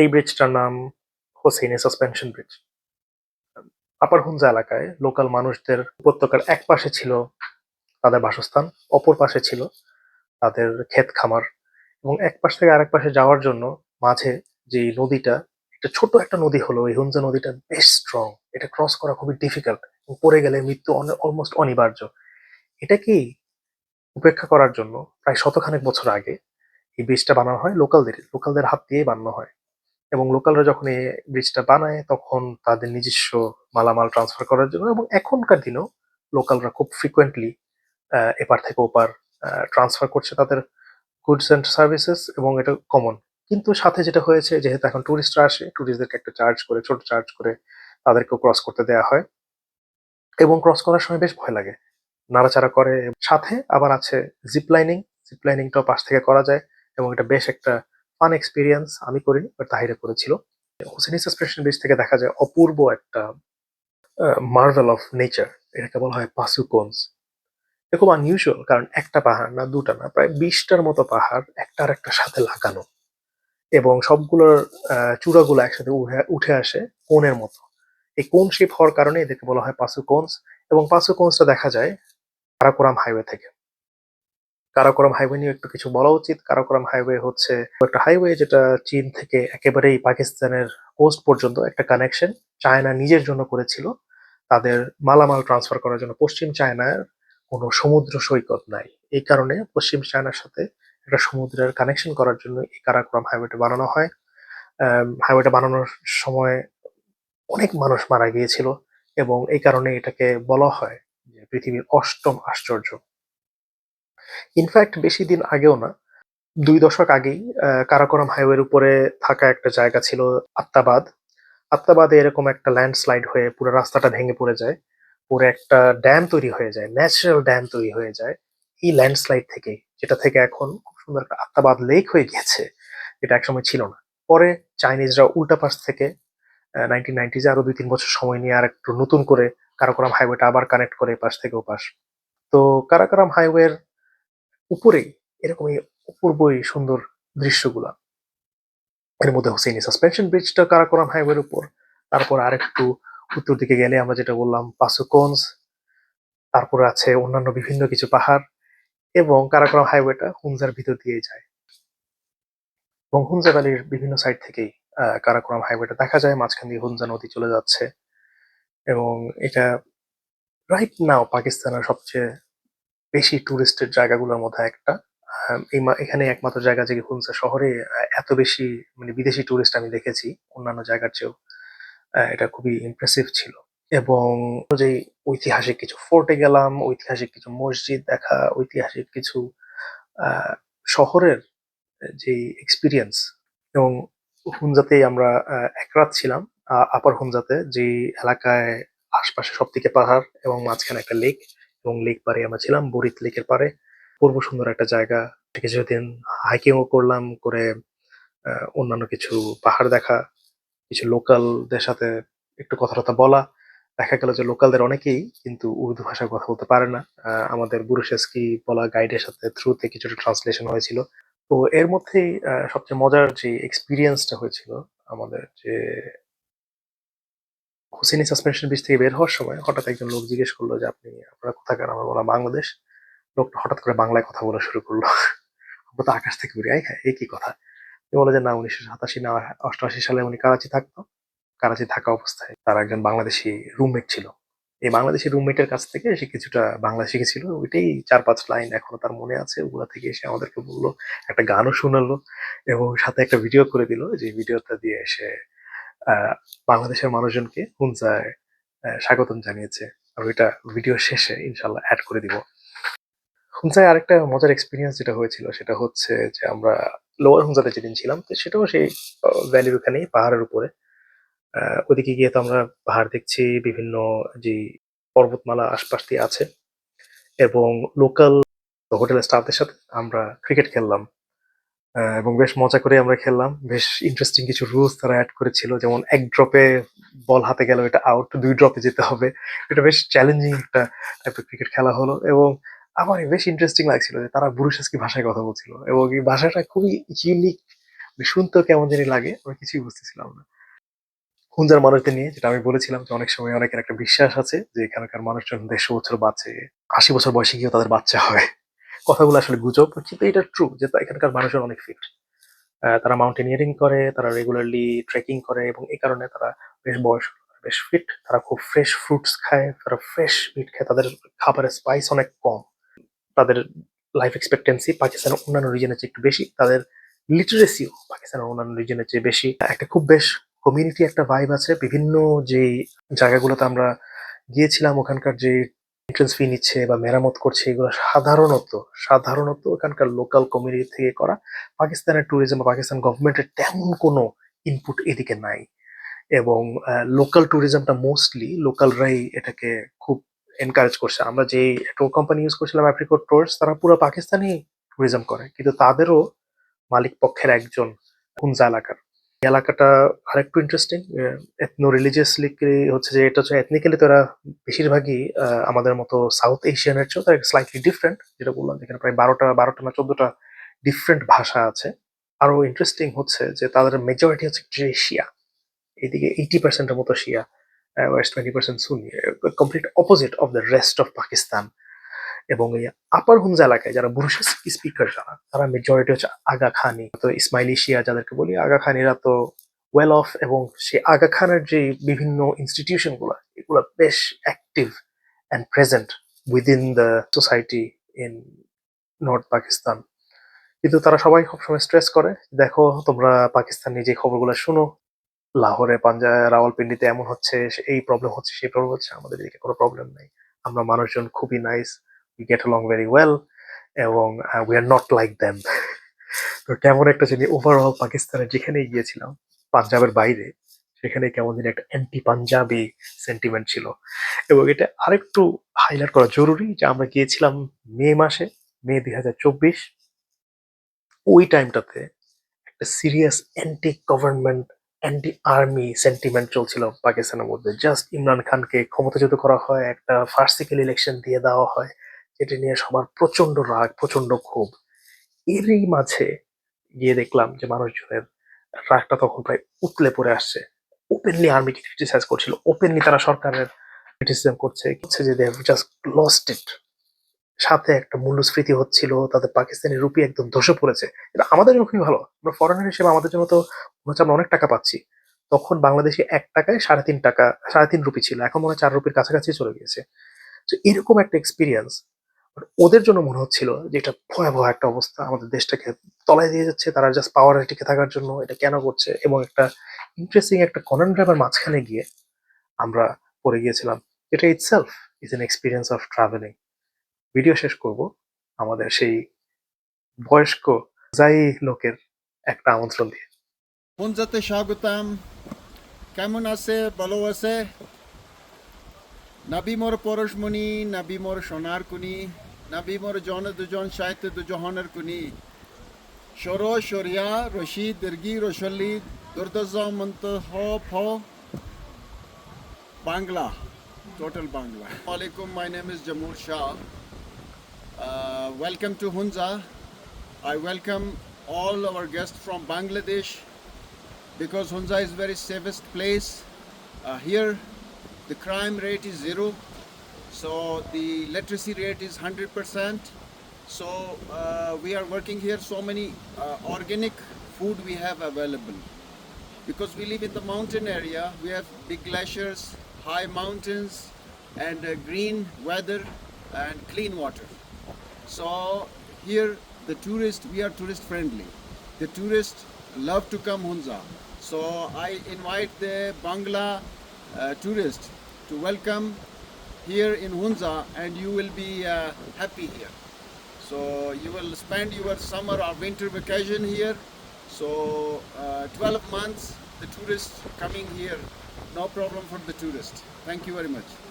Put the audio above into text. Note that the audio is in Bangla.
এই ব্রিজটার নাম Hussaini suspension bridge upper Hunza এলাকায় লোকাল মানুষদের উপত্যকার এক পাশে ছিল তাদের বাসস্থান, অপর পাশে ছিল তাদের ক্ষেত খামার এবং এক পাশ থেকে আরেক পাশে যাওয়ার জন্য মাঝে যে নদীটা, একটা ছোট একটা নদী হলো, এই হুঞ্জা নদীটা বেশ স্ট্রং এটা ক্রস করা খুবই ডিফিকাল্ট পড়ে গেলে মৃত্যু অলমোস্ট অনিবার্য। এটাকেই উপেক্ষা করার জন্য প্রায় শতখানেক বছর আগে এই ব্রিজটা বানানো হয় লোকালদের লোকালদের হাত দিয়েই বানানো হয়। এবং লোকালরা যখন এই ব্রিজটা বানায়, তখন তাদের নিজস্ব মালামাল ট্রান্সফার করার জন্য এবং এখনকার দিনেও লোকালরা খুব ফ্রিকোয়েন্টলি এপার থেকে ওপার ট্রান্সফার করছে তাদের গুডস অ্যান্ড সার্ভিসেস এবং এটা কমন কিন্তু সাথে যেটা হয়েছে, যেহেতু এখন টুরিস্টরা আসে টুরিস্টদেরকে একটা চার্জ করে, ছোট চার্জ করে তাদেরকেও ক্রস করতে দেওয়া হয় এবং ক্রস করার সময় বেশ ভয় লাগে। নাড়াচাড়া করে। সাথে আবার আছে জিপ লাইনিং জিপ লাইনিংটাও পাশ থেকে করা যায় এবং এটা বেশ একটা ফান এক্সপিরিয়েন্স আমি করিনি বাট তাহিরে করেছিল। হোসেনি সাসপেনশন ব্রিজ থেকে দেখা যায় অপূর্ব একটা মার্ভেল অফ নেচার এটাকে বলা হয় পাসুকোন্স খুব আনইউজুয়াল কারণ একটা পাহাড় না, দুটা না, প্রায় বিশটার মতো পাহাড় একটার একটা সাথে লাগানো। এবং সবগুলোর চূড়াগুলো একসাথে উঠে আসে কোণের মতো। এই কোন শেপ হওয়ার কারণে এদেরকে বলা হয় পাসু কোনস। এবং পাসু কোনসটা দেখা যায় কারাকোরাম হাইওয়ে থেকে। কারাকোরাম হাইওয়ে নিয়ে একটু কিছু বলা উচিত। কারাকোরাম হাইওয়ে হচ্ছে একটা হাইওয়ে যেটা চীন থেকে একেবারেই পাকিস্তানের কোস্ট পর্যন্ত একটা কানেকশন চায়না নিজের জন্য করেছিল। তাদের মালামাল ট্রান্সফার করার জন্য পশ্চিম চায়নার কোনো সমুদ্র সৈকত নাই। এই কারণে পশ্চিম চায়নার সাথে একটা সমুদ্রের কানেকশন করার জন্য এই কারাকোরাম হাইওয়েটা বানানো হয়। হাইওয়েটা বানানোর সময় অনেক মানুষ মারা গিয়েছিল এবং এই কারণে এটাকে বলা হয় যে পৃথিবীর অষ্টম আশ্চর্য। ইনফ্যাক্ট বেশি দিন আগেও না। দুই দশক আগেই কারাকোরাম হাইওয়ের উপরে থাকা একটা জায়গা ছিল আত্মাবাদ আত্মাবাদে এরকম একটা ল্যান্ডস্লাইড হয়ে পুরো রাস্তাটা ভেঙে পড়ে যায়। পুরো একটা ড্যাম তৈরি হয়ে যায় ন্যাচারাল ড্যাম তৈরি হয়ে যায় এই ল্যান্ডস্লাইড থেকে, যেটা থেকে এখন খুব সুন্দর একটা আত্মাবাদ লেক হয়ে গিয়েছে এটা একসময় ছিল না। পরে চাইনিজরা উল্টা পাশ থেকে নাইনটিন নাইনটিজে আরও দুই তিন বছর সময় নিয়ে আর একটু নতুন করে কারাকোরাম হাইওয়েটা আবার কানেক্ট করে পাশ থেকে ও পাশ তো কারাকোরাম হাইওয়ের উপরেই এরকম এই অপূর্বই সুন্দর দৃশ্যগুলা। এর মধ্যে হোসেনি সাসপেনশন ব্রিজটা কারাকোরাম হাইওয়ের উপর। তারপর আরেকটু উত্তর দিকে গেলে আমরা যেটা বললাম পাসুকোন্স তারপর আছে অন্যান্য বিভিন্ন কিছু পাহাড় এবং কারাকোরাম হাইওয়েটা হুনজার ভিতর দিয়ে যায়। এবং হুনজা ভ্যালির বিভিন্ন সাইড থেকেই কারাকোরাম হাইওয়েটা দেখা যায়, মাঝখান দিয়ে হুনজা নদী চলে যাচ্ছে। এবং এটা রাইট নাও পাকিস্তানের সবচেয়ে বেশি টুরিস্টের জায়গাগুলোর মধ্যে একটা। এই এখানে একমাত্র জায়গা যে হুনসা শহরে। এত বেশি মানে বিদেশি টুরিস্ট আমি দেখেছি অন্যান্য জায়গার চেয়েও। এটা খুবই ইমপ্রেসিভ ছিল। এবং যে ঐতিহাসিক কিছু ফোর্টে গেলাম, ঐতিহাসিক কিছু মসজিদ দেখা, ঐতিহাসিক কিছু শহরের যে এক্সপিরিয়েন্স এবং হুনজাতে আমরা এক রাত ছিলাম আপার হুনজাতে যে এলাকায় আশপাশে সব থেকে পাহাড় এবং মাঝখানে একটা লেক এবং লেক পারে আমরা ছিলাম বরিত লেকের পারে পূর্ব সুন্দর একটা জায়গা। কিছুদিন হাইকিংও করলাম, করে অন্যান্য কিছু পাহাড় দেখা, কিছু লোকালদের সাথে একটু কথা টথা বলা। দেখা গেল যে লোকালদের অনেকেই কিন্তু উর্দু ভাষায় কথা বলতে পারে না। আমাদের বুরুশেস্কি বলা গাইডের সাথে থ্রুতে কিছুটা ট্রান্সলেশন হয়েছিল। তো এর মধ্যেই সবচেয়ে মজার যে এক্সপিরিয়েন্সটা হয়েছিল, আমাদের যে হুসেনি সাসপেনশন ব্রিজ থেকে বের হওয়ার সময় হঠাৎ একজন লোক জিজ্ঞেস করল যে, আপনি আপনারা কোথাকার? আমরা বললাম, বাংলাদেশ। লোকটা হঠাৎ করে বাংলায় কথা বলা শুরু করল। আমরা তো আকাশ থেকে বেরিয়ে হ্যাঁ এই কি কথা? বলে যে, না, উনিশশো সাতাশি না, অষ্টআশি সালে উনি করাচি থাকতো। করাচি থাকা অবস্থায় তার একজন বাংলাদেশি রুমমেট ছিল। এই বাংলাদেশি রুমমেটের কাছ থেকে সে কিছুটা বাংলা শিখেছিল। ওইটাই চার পাঁচ লাইন এখনও তার মনে আছে। ওগুলা থেকে এসে আমাদেরকে বলল, একটা গানও শোনালো এবং সাথে একটা ভিডিও করে দিল। যে ভিডিওটা দিয়ে এসে বাংলাদেশের মানুষজনকে হুনজায় স্বাগতম জানিয়েছে। আর ওইটা ভিডিও শেষে ইনশাল্লাহ অ্যাড করে দিব। হুনজায় আরেকটা মজার এক্সপিরিয়েন্স যেটা হয়েছিল, সেটা হচ্ছে যে আমরা লোয়ার হুনজাতে যেদিন ছিলাম, তো সেটাও সেই ভ্যালির ওখানেই, পাহাড়ের উপরে। ওদিকে গিয়ে তো আমরা পাহাড় দেখছি, বিভিন্ন যে পর্বতমালা আশপাশ দিয়ে আছে। এবং লোকাল হোটেলের স্টাফদের সাথে আমরা ক্রিকেট খেললাম। এবং বেশ মজা করে আমরা খেললাম। বেশ ইন্টারেস্টিং কিছু রুলস তারা অ্যাড করেছিল, যেমন এক ড্রপে বল হাতে গেল, এটা আউট দুই ড্রপে যেতে হবে। এটা বেশ চ্যালেঞ্জিং একটা টাইপের ক্রিকেট খেলা হলো এবং আমার বেশ ইন্টারেস্টিং লাগছিল যে তারা বুরুশাসকি ভাষায় কথা বলছিল এবং এই ভাষাটা খুবই ইউনিক শুনতেও কেমন জানি লাগে আমরা কিছুই বুঝতেছিলাম না। হুঞ্জার মানুষদের নিয়ে, যেটা আমি বলেছিলাম যে অনেক সময় অনেকের একটা বিশ্বাস আছে যে এখানকার মানুষজন দেড়শো বছর বাঁচে, আশি বছর বয়সে গিয়েও তাদের বাচ্চা হয়। কথাগুলো আসলে গুজব, কিন্তু এটা ট্রু যে এখানকার মানুষজন অনেক ফিট তারা মাউন্টেনিয়ারিং করে, তারা রেগুলারলি ট্রেকিং করে এবং এই কারণে তারা বেশ বয়স, বেশ ফিট তারা খুব ফ্রেশ ফ্রুটস খায়, তারা ফ্রেশ মিট খায়, তাদের খাবারের স্পাইস অনেক কম। তাদের লাইফ এক্সপেক্টেন্সি পাকিস্তানের অন্যান্য রিজনের চেয়ে একটু বেশি, তাদের লিটারেসিও পাকিস্তানের অন্যান্য রিজনের চেয়ে বেশি। একটা খুব বেশ কমিউনিটি একটা ভাইব আছে, বিভিন্ন যে জায়গাগুলোতে আমরা গিয়েছিলাম, ওখানকার যে এন্ট্রেন্স ফি নিচ্ছে বা মেরামত করছে, এগুলো সাধারণত সাধারণত ওখানকার লোকাল কমিউনিটি থেকে করা। পাকিস্তানের ট্যুরিজম বা পাকিস্তান গভর্নমেন্টের তেমন কোনো ইনপুট এদিকে নাই। এবং লোকাল ট্যুরিজমটা মোস্টলি লোকালরাই এটাকে খুব এনকারেজ করছে। আমরা যে ট্যুর কোম্পানি ইউজ করছিলাম অ্যাপ্রিকোট ট্যুরস তারা পুরো পাকিস্তানি ট্যুরিজম করে। কিন্তু তাদেরও মালিক পক্ষের একজন হুনজা এলাকার এলাকাটা আরেকটু ইন্টারেস্টিং এথনো রিলিজিয়াসলি হচ্ছে যে এটা হচ্ছে এথনিক্যালি তারা বেশিরভাগই আমাদের মতো সাউথ এশিয়ানের চেয়েও তারা স্লাইটলি ডিফারেন্ট যেটা বললাম যেখানে প্রায় বারোটা বারোটা না চোদ্দটা ডিফারেন্ট ভাষা আছে। আরও ইন্টারেস্টিং হচ্ছে যে তাদের মেজরিটি হচ্ছে যে শিয়া এদিকে এইটি পার্সেন্টের মতো শিয়া west twenty percent Sooni complete opposite of the rest of Pakistan এবং এই আপার হুমজা এলাকায় যারা বুরুশা স্পিকার যারা, তারা মেজরিটি হচ্ছে আগা খানি তো ইসমাইলি শিয়া যাদেরকে বলি, আগা খানিরা তো ওয়েল অফ এবং সে আগা খানের যে বিভিন্ন ইনস্টিটিউশনগুলো, এগুলো বেশ active and present within the society in north Pakistan কিন্তু তারা সবাই সবসময় স্ট্রেস করে, দেখো তোমরা পাকিস্তানি যে খবরগুলো শুনো, লাহোরে, পাঞ্জাব, রাওয়ালপিন্ডিতে এমন হচ্ছে এই প্রবলেম হচ্ছে, সেই প্রবলেম হচ্ছে, আমাদের এদিকে কোনো প্রবলেম নেই। আমরা মানুষজন খুবই nice get along very well এবং we are not like them তো কেমন একটা জিনিস ওভারঅল পাকিস্তানের যেখানেই গিয়েছিলাম, পাঞ্জাবের বাইরে সেখানে কেমন যেন একটা অ্যান্টি পাঞ্জাবি সেন্টিমেন্ট ছিল। এবং এটা আরেকটু হাইলাইট করা জরুরি যে, আমরা গিয়েছিলাম মে মাসে, মে দুই হাজার চব্বিশ। ওই টাইমটাতে একটা serious anti government anti army sentiment চলছিল পাকিস্তানের মধ্যে। জাস্ট ইমরান খানকে ক্ষমতাচ্যুত করা হয়, একটা ফার্সিক্যাল ইলেকশন দিয়ে দেওয়া হয়। যেটা নিয়ে সবার প্রচণ্ড রাগ প্রচণ্ড ক্ষোভ। এরই মাঝে গিয়ে দেখলাম যে মানুষজনের রাগটা তখন প্রায় উতলে পড়ে আসছে। ওপেনলি আর্মিকে ক্রিটিসাইজ করছিল। ওপেনলি তারা সরকারের ক্রিটিসিজম করছে। হচ্ছে যে দে জাস্ট লস্ট ইট সাথে একটা মূল্যস্ফীতি হচ্ছিল, তাদের পাকিস্তানি রুপি একদম ধসে পড়েছে। এটা আমাদের জন্য খুবই ভালো। আমরা ফরেনার হিসেবে আমাদের জন্য তো হচ্ছে আমরা অনেক টাকা পাচ্ছি। তখন বাংলাদেশে এক টাকায় সাড়ে তিন টাকা, সাড়ে তিন রুপি ছিল। এখন মনে হয় চার রুপির কাছাকাছি চলে গিয়েছে। তো এরকম একটা এক্সপিরিয়েন্স ওদের জন্য মনে হচ্ছিল যে এটা ভয়াবহ একটা অবস্থা। আমাদের দেশটাকে তলায় দিয়ে যাচ্ছে, তারা জাস্ট পাওয়ারে টিকে থাকার জন্য এটা কেন করছে এবং একটা ইন্টারেস্টিং একটা কনন ড্রাইভার মাঝখানে গিয়ে আমরা পড়ে গিয়েছিলাম। এটা itself is an experience of travelling video শেষ করব। আমাদের সেই বয়স্ক যাই লোকের একটা আমন্ত্রণ দিয়ে। হুনজাতে স্বাগতম। কেমন আছে? ভালো আছে? নাবি মোর পরশমণি, নাবি মোর সোনার কুনি Nabimor my name is Jamul Shah. Uh, welcome to Hunza. I welcome all our guests from Bangladesh because Hunza is very safest place. Uh, here the crime rate is zero so the literacy rate is hundred percent. So uh, we are working here. So many uh, organic food we have available because we live in the mountain area. We have big glaciers, high mountains, and uh, green weather and clean water. So here the tourist, we are tourist friendly. The tourists love to come Hunza. So I invite the Bangla uh, tourist to welcome here in Hunza and you will be uh, happy here. So you will spend your summer or winter vacation here. So uh, 12 months the tourists coming here, no problem for the tourist. Thank you very much.